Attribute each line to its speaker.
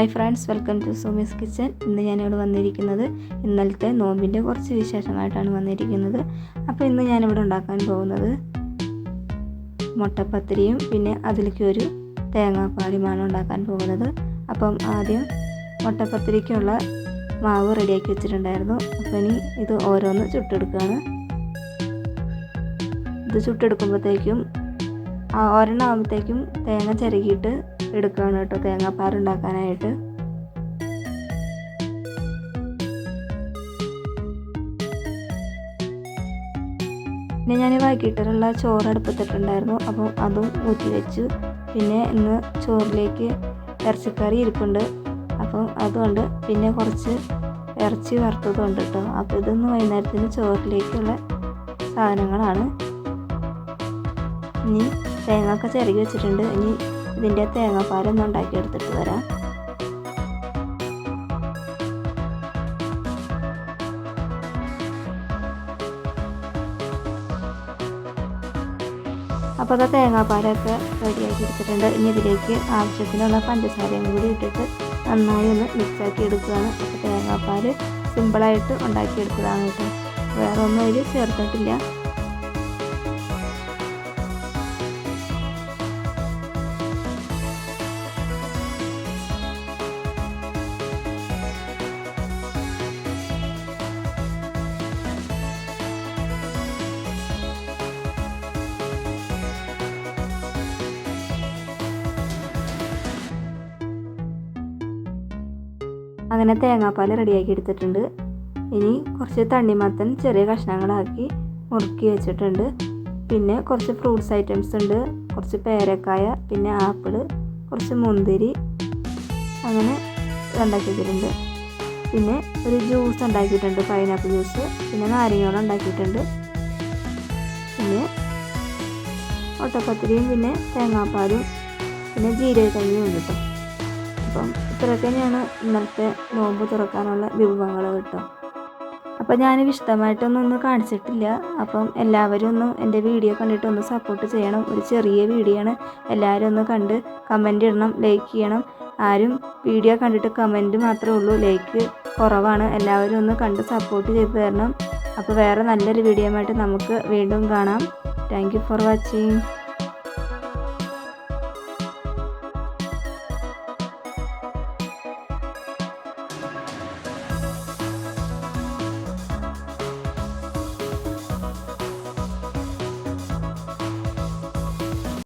Speaker 1: Hi friends welcome to Somi's kitchen ഇന്ന് ഞാനിവിടെ വന്നിരിക്കുന്നത് ഇന്നലത്തെ നോമ്പിന്റെ കുറച്ച് വിശേഷമായിട്ടാണ് വന്നിരിക്കുന്നത്. അപ്പോൾ ഇന്ന് ഞാനിവിടെ ഉണ്ടാക്കാൻ പോകുന്നത് മുട്ടപ്പത്തിരിയും പിന്നെ അതിലേക്ക് ഒരു തേങ്ങാപ്പാലുമാണ് ഉണ്ടാക്കാൻ പോകുന്നത്. അപ്പം ആദ്യം മുട്ടപ്പത്തിരിക്കുള്ള മാവ് റെഡിയാക്കി വെച്ചിട്ടുണ്ടായിരുന്നു. അപ്പോൾ ഇനി ഇത് ഓരോന്ന് ചുട്ടെടുക്കുകയാണ്. ഇത് ചുട്ടെടുക്കുമ്പോഴത്തേക്കും ഒരെണ്ണം ആകുമ്പോഴത്തേക്കും തേങ്ങ ചിരകിയിട്ട് എടുക്കുകയാണ് കേട്ടോ തേങ്ങാപ്പാറുണ്ടാക്കാനായിട്ട് പിന്നെ ഞാൻ വൈകിട്ടുള്ള ചോറ് അടുപ്പത്തിട്ടുണ്ടായിരുന്നു അപ്പോൾ അതും ഊറ്റി വെച്ചു. പിന്നെ ഇന്ന് ചോറിലേക്ക് ഇറച്ചിക്കറി ഇരിപ്പുണ്ട് അപ്പം അതുകൊണ്ട് പിന്നെ കുറച്ച് ഇറച്ചി വറുത്തതുകൊണ്ട് കേട്ടോ. അപ്പോൾ ഇതൊന്ന് വൈകുന്നേരത്തിന് ചോറിലേക്കുള്ള സാധനങ്ങളാണ്. ഇനി തേങ്ങ ഒക്കെ ചിരകി വെച്ചിട്ടുണ്ട്. ഇനി ഇതിന്റെ തേങ്ങാപ്പാലൊന്നും ഉണ്ടാക്കി എടുത്തിട്ട് വരാം. അപ്പോൾ അത് തേങ്ങാപ്പാലൊക്കെ റെഡിയാക്കി എടുത്തിട്ടുണ്ട്. ഇനി ഇതിലേക്ക് ആവശ്യത്തിനുള്ള പഞ്ചസാരയും കൂടി ഇട്ടിട്ട് നന്നായി ഒന്ന് മിക്സാക്കി എടുക്കുകയാണ്. അപ്പോൾ തേങ്ങാപ്പാൽ സിമ്പിളായിട്ട് ഉണ്ടാക്കിയെടുത്തതാണ് കേട്ടോ. വേറെ ഒന്നും ഇതിൽ ചേർത്തിട്ടില്ല. അങ്ങനെ തേങ്ങാപ്പാൽ റെഡിയാക്കി എടുത്തിട്ടുണ്ട്. ഇനി കുറച്ച് തണ്ണിമത്തൻ ചെറിയ കഷ്ണങ്ങളാക്കി മുറുക്കി വെച്ചിട്ടുണ്ട്. പിന്നെ കുറച്ച് ഫ്രൂട്ട്സ് ഐറ്റംസ് ഉണ്ട്. കുറച്ച് പേരക്കായ പിന്നെ ആപ്പിൾ കുറച്ച് മുന്തിരി അങ്ങനെ ഉണ്ടാക്കി പിന്നെ ഒരു ജ്യൂസ് ഉണ്ടാക്കിയിട്ടുണ്ട് പൈനാപ്പിൾ ജ്യൂസ് പിന്നെ നാരങ്ങയോളം ഉണ്ടാക്കിയിട്ടുണ്ട്. പിന്നെ ഒട്ടപ്പത്തിരിയും പിന്നെ തേങ്ങാപ്പാലും പിന്നെ ജീരക കഞ്ഞിയും ഉണ്ട് കേട്ടോ. അപ്പം ഇത്രയൊക്കെ തന്നെയാണ് ഇന്നലത്തെ നോമ്പ് തുറക്കാനുള്ള വിഭവങ്ങൾ കേട്ടോ. അപ്പം ഞാൻ വിശദമായിട്ടൊന്നും ഒന്നും കാണിച്ചിട്ടില്ല. അപ്പം എല്ലാവരും ഒന്ന് എന്റെ വീഡിയോ കണ്ടിട്ട് ഒന്ന് സപ്പോർട്ട് ചെയ്യണം. ഒരു ചെറിയ വീഡിയോ ആണ്. എല്ലാവരും ഒന്ന് കണ്ട് കമന്റ് ഇടണം ലൈക്ക് ചെയ്യണം. ആരും വീഡിയോ കണ്ടിട്ട് കമന്റ് മാത്രമേ ഉള്ളൂ. ലൈക്ക് കുറവാണ്. എല്ലാവരും ഒന്ന് കണ്ട് സപ്പോർട്ട് ചെയ്ത് തരണം. അപ്പോൾ വേറെ നല്ലൊരു വീഡിയോ ആയിട്ട് നമുക്ക് വീണ്ടും കാണാം. Thank for watching